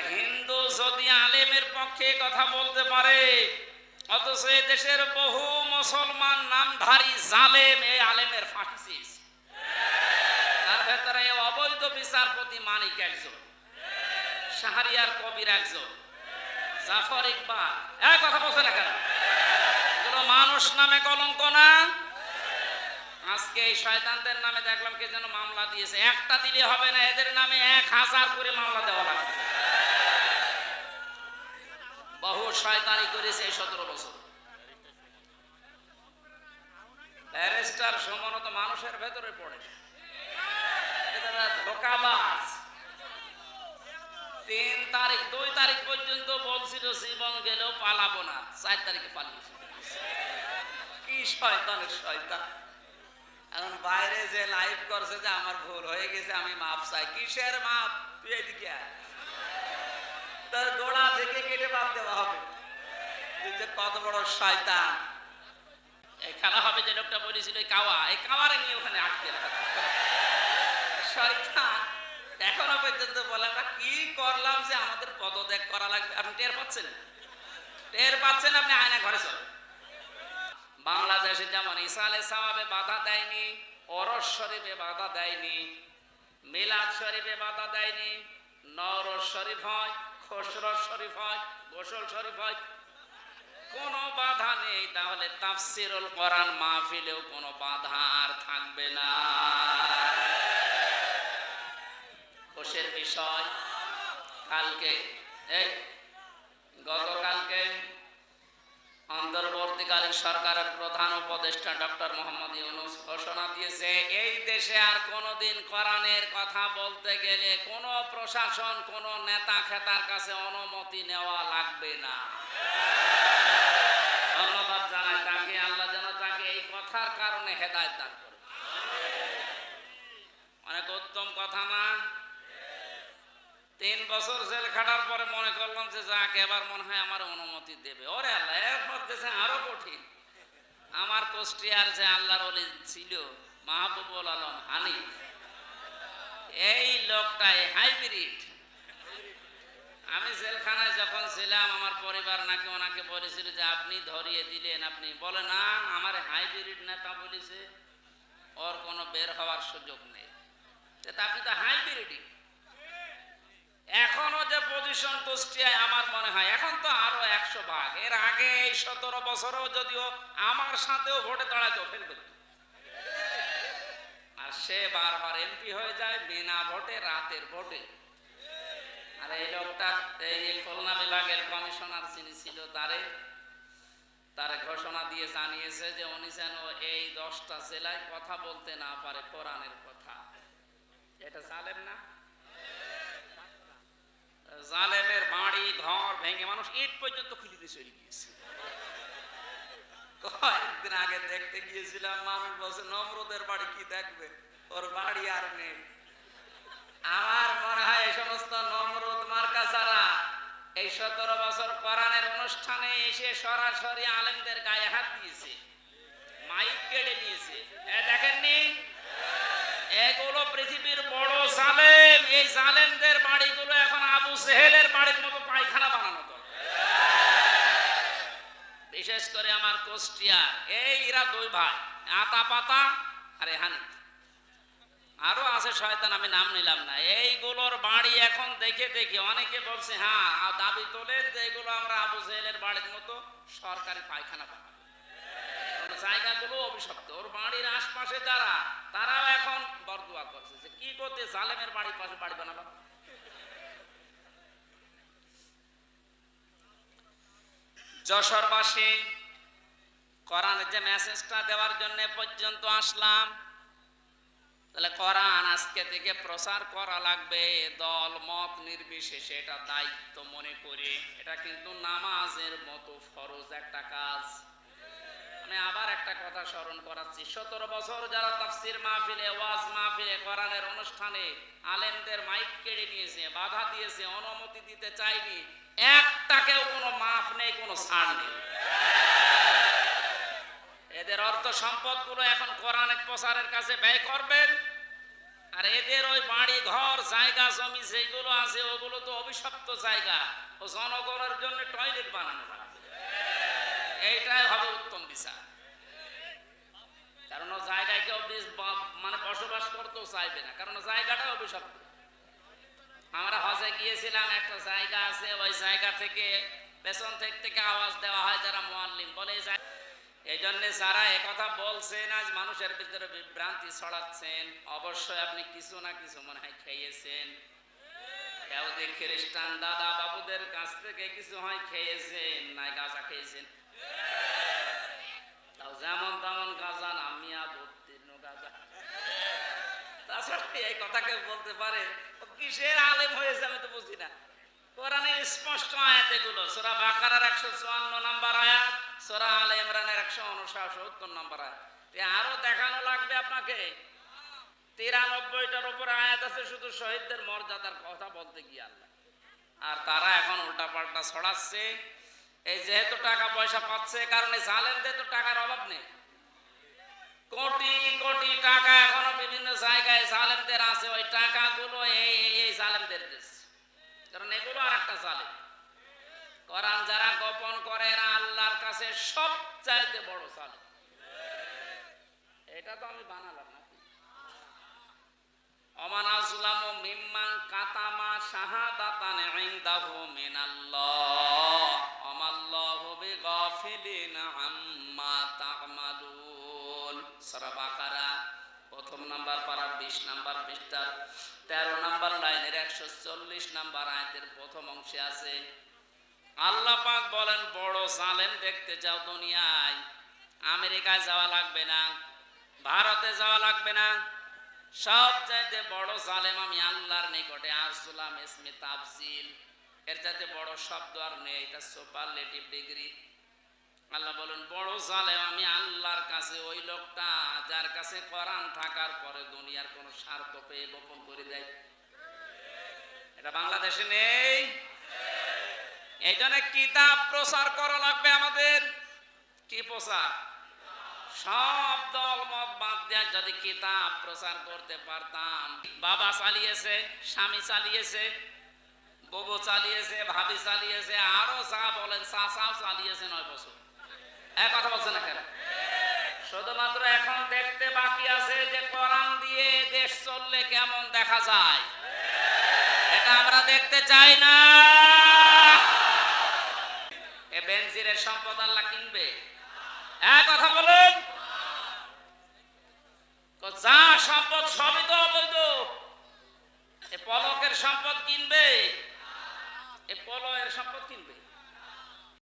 হিন্দু যদি আলেমের পক্ষে কথা বলতে পারে, অথচ দেশের বহু মুসলমান নামধারী জালেম এই আলেমের ফাঁসি। তার ভেতরে অবৈধ বিচারপতি মানিক একজন, শাহরিয়ার কবির একজন, জাফর ইকবাল। এক কথা বলছে না কেন? এগুলো মানুষ নামে কলঙ্ক না। আজকে এই শয়তানদের নামে দেখলাম কে যেন মামলা দিয়েছে। একটা দিলে হবে না, এদের নামে এক হাজার করে মামলা দেওয়া লাগবে। শয়তানি করেছে এই সতেরো বছর। ব্যারিস্টার সমানত মানুষের ভেতরে পড়ে। তিন তারিখ, দুই তারিখ পর্যন্ত বলছিল, জীবন গেলেও পালাবো না। চার তারিখে কি শয়তানের শয়তান। এখন বাইরে যে লাইভ করছে যে আমার ভুল হয়ে গেছে, আমি মাপ চাই। কিসের মাপ? তুই এদিকে আয়। বাদ দেওয়া হবে। কত বড় শয়তান। এই হবে যে লোকটা বলেছিল কাওয়া। এই কাওয়ারে নিয়ে ওখানে আটকে শয়তান, এখনও পর্যন্ত বলে, আমরা কি করলাম যে আমাদের পদত্যাগ করা লাগবে? আপনি টের পাচ্ছেন? টের পাচ্ছেন আপনি আয়না ঘরে চলেন। বাংলাদেশে যেমন ইসালে সাহাবে বাধা দেয়নি অরস শরীফে বাধা দেয়নি, মিলাদ শরীফে বাধা দেয়নি নরস শরীফ হয় খসরস শরীফ হয়, গোসল শরীফ হয়। কোনো বাধা নেই, তাহলে তাফসিরুল কোরআন মাহফিলেও কোনো বাধা আর থাকবে না। কোষের বিষয়, কালকে, এই, গতকালকে অন্তর্বর্তীকালীন সরকারের প্রধান উপদেষ্টা ডক্টর মোহাম্মদ ইউনুস ঘোষণা দিয়েছে, এই দেশে আর কোনোদিন কোরআনের কথা বলতে গেলে কোনো প্রশাসন, কোনো নেতা খেতার কাছে অনুমতি নেওয়া লাগবে না। ধন্যবাদ জানাই তাকে, আল্লাহ যেন তাকে এই কথার কারণে হেদায়ত দান করে। অনেক উত্তম কথা না তিন বছর জেল খাটার পরে মনে করলাম যে যাক, এবার মনে হয় আমার অনুমতি দেবে। ওরে আল্লাহ এরপর দেশে আরও কঠিন। আমার কোষ্টিয়ার যে আল্লাহর অলি ছিল, মাহবুবুল আলম হানি, এই লোকটাই হাইব্রিড। আমি জেলখানায় যখন ছিলাম, আমার পরিবার নাকি ওনাকে বলেছিল যে আপনি ধরিয়ে দিলেন, আপনি বলে, না, আমার হাইব্রিড নেতা বলেছে। ওর কোনো বের হওয়ার সুযোগ নেই। আপনি তো হাইব্রিডই। এখনও যে পজিশন কুষ্টিয়ায় আমার মনে হয়, এখন তো আরও একশো ভাগ। এর আগে এই সতেরো বছরেও যদিও আমার সাথেও ভোটে দাঁড়াতো ফেল আর সে বারবার এমপি হয়ে যায় বিনা ভোটে, রাতের ভোটে। আর এই লোকটা, এই খুলনা বিভাগের কমিশনার যিনি ছিল, তারে, তার ঘোষণা দিয়ে জানিয়েছে যে উনি যেন এই দশটা জেলায় কথা বলতে না পারে, কোরআনের কথা। এটা জানেন না? জালেমের বাড়ি, ঘর ভেঙে মানুষ ইট পর্যন্ত খুলে দিয়ে চলে গিয়েছে। কয়েকদিন আগে দেখতে গিয়েছিলাম, মানুষ বলছে, নমরুদের বাড়ি কি দেখবে? ওর বাড়ি আর নেই। আমার মনে হয় এই সমস্ত নমরুদ মার্কা ছাড়া এই সতেরো বছর কোরআনের অনুষ্ঠানে এসে সরাসরি আলেমদের গায়ে হাত দিয়েছে, মাইক কেড়ে নিয়েছে। দেখেননি? এগুলো পৃথিবীর বড় জালেম। এই জালেমদের বাড়িগুলো এখন সেহেলের বাড়ির মতো পায়খানা বানানো বিশেষ করে আমার কোষ্টিয়ার এই এরা দুই ভাই, আতা পাতা আর হানি আরও আছে শয়তান, আমি নাম নিলাম না। এইগুলোর বাড়ি এখন দেখে দেখে অনেকে বলছে হ্যাঁ দাবি তোলেন যে এগুলো আমরা আবু সেহেলের বাড়ির মতো সরকারি পায়খানা বানাবো। জায়গাগুলো অভিশপ্ত। ওর বাড়ির আশপাশে যারা, তারাও এখন বরদুয়া করছে যে, কি করতে জালেমের বাড়ির পাশে বাড়ি বানালাম যশোরবাসী কোরআনের যে মেসেজটা দেওয়ার জন্য পর্যন্ত আসলাম। তাহলে কোরআন আজকে থেকে প্রচার করা লাগবে, দল, মত নির্বিশেষে, এটা দায়িত্ব মনে করে। এটা কিন্তু নামাজের মতো ফরজ একটা কাজ। আমি আবার একটা কথা স্মরণ করাচ্ছি। সতেরো বছর যারা তাফসির মাহফিলে, ওয়াজ মাহফিলে, কোরআনের অনুষ্ঠানে আলেমদের মাইক কেড়ে নিয়েছে, বাধা দিয়েছে, অনুমতি দিতে চাইনি মাফ নেই কোনো ছাড় নেই। এদের অর্থ সম্পদগুলো এখন কোরআনের প্রচারের কাছে ব্যয় করবেন। আর এদের ওই বাড়ি, ঘর, জায়গা, জমি যেগুলো আছে, ওগুলো তো অভিশপ্ত জায়গা। ও জনগণের জন্য টয়লেট বানানো। এইটাই হবে উত্তম বিচার। কারণ জায়গায় কেউ মানে বসবাস করতেও চাইবে না। কারণ জায়গাটা অভিশপ্ত। আমরা হজে গিয়েছিলাম, একটা জায়গা আছে, ওই জায়গা থেকে পেছন থেকে থেকে আওয়াজ দেওয়া হয় যারা মোয়াল্লিম, বলে যায় এই জন্য যারা একথা বলছেন, আজ মানুষের ভিতরে বিভ্রান্তি ছড়াচ্ছেন। অবশ্যই আপনি কিছু না কিছু মনে হয় খেয়েছেন। খ্রিস্টান দাদা বাবুদের কাছ থেকে কিছু হয় খেয়েছেন নাই গাঁজা খেয়েছেন। তাও যেমন তেমন গাঁজা না, মিয়া উত্তীর্ণ গাঁজা। তাছাড়া এই কথা কেউ বলতে পারে কিসের আলেম হয়েছে আমি তো বুঝি না। কোরআনে স্পষ্ট আয়াত এগুলো। সোরা বাকারার একশো চুয়ান্ন নম্বর আয়াত, সোরা আলে ইমরানের একশো উনসত্তর নম্বর আয়াত। আরও দেখানো লাগবে আপনাকে? তিরানব্বইটার উপর আয়াত আছে শুধু শহীদদের মর্যাদার কথা বলতে গিয়ে আল্লাহ। আর তারা এখন উল্টা পাল্টা ছড়াচ্ছে। এই যেহেতু টাকা পয়সা পাচ্ছে কারণে জালেমদের তো টাকার অভাব নেই। কোটি কোটি টাকা এখনও বিভিন্ন জায়গায় জালেমদের আছে। ওই টাকাগুলো এই, এই- এই জালেমদের দেশ। কারণ এগুলো আর একটা জালেম কোরআন যারা গোপন করে, এরা আল্লাহর কাছে সব চাইতে বড় জালেম এটা তো আমি বানালাম মিনাল্লাহ। লাইনের 140 নাম্বার আয়াতের প্রথম অংশে আছে, আল্লাহ পাক বলেন, বড় জালেম দেখতে চাও দুনিয়ায়। আমেরিকায় যাওয়া লাগবে না, ভারতে যাওয়া লাগবে না। সব চাইতে বড় জালেম আমি আল্লাহর নিকটে আসলাম ইসমে তাফসিল এর চাইতে বড় শব্দ আর নেই, এটা সুপারলেটিভ ডিগ্রি। আল্লাহ বলেন, বড় জালেম আমি আল্লাহর কাছে ওই লোকটা, যার কাছে কোরআন থাকার পরে দুনিয়ার কোনো স্বার্থ পেয়ে গোপন করে দেয়। এটা বাংলাদেশে নেই। এই জন্য কিতাব প্রচার করা লাগবে আমাদের। কি প্রচার? সব দল মত বাদ দেওয়া যদি কিতাব প্রচার করতে পারতাম। বাবা চালিয়েছে, স্বামী চালিয়েছে ববু চালিয়েছে, ভাবি চালিয়েছে, আরও যা বলেন, চাচাও চালিয়েছে নয় বছর। এক কথা বলছে না কেন? শুধুমাত্র এখন দেখতে বাকি আছে যে কোরআন দিয়ে দেশ চললে কেমন দেখা যায়? আমরা দেখতে চাই না। এ বেনজিরের সম্পদ আল্লাহ কিনবে। এক কথা বলেন। যা সম্পদ সবই তো অবৈধ। এ পলকের সম্পদ কিনবে। এ পলয়ের সম্পদ কিনবে।